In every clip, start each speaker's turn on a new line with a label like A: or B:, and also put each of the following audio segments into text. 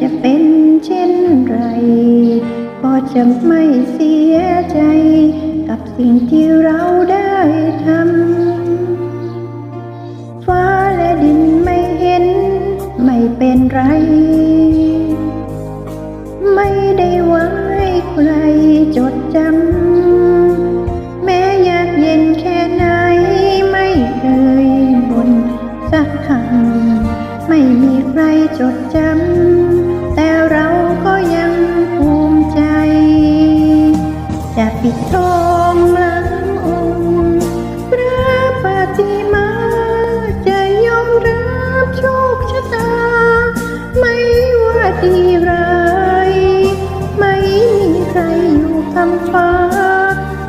A: จะเป็นเช่นไร ก็จะไม่เสียใจ กับสิ่งที่เราได้ทำ ฟ้าและดินไม่เห็น ไม่เป็นไร ไม่ได้หวังให้ใครจดจำ แม้ยากเย็นแค่ไหน ไม่เคยบ่นสักคำ ไม่มีใครจดจำ จะปิดทองหลังองค์พระปฏิมาจะยอมรับโชคชะตา ไม่ว่าดีร้ายไม่มีใครอยู่คำฟ้า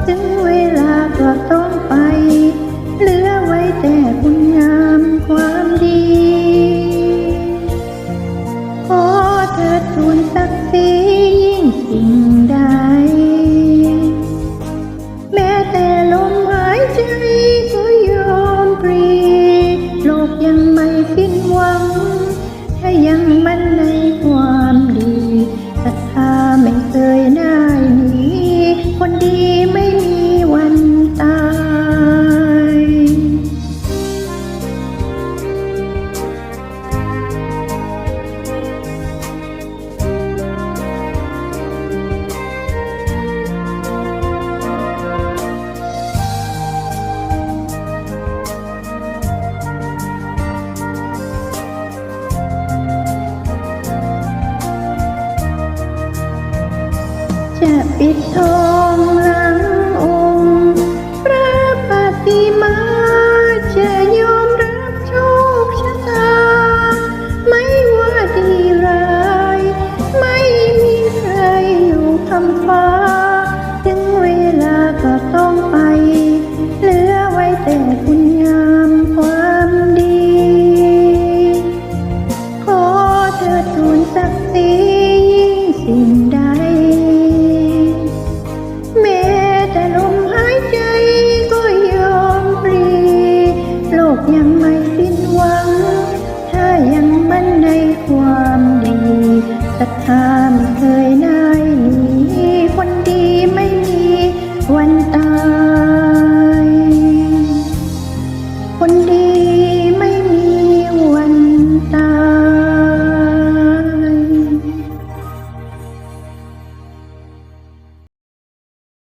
A: ถึงเวลาก็ต้องไป เหลือไว้แต่คุณงามความดี ขอเธอทูลศักดิ์ สิ้นหวัง ถ้ายังมั่นในหัว จะปิดทองหลั ศรัทธาไม่เคย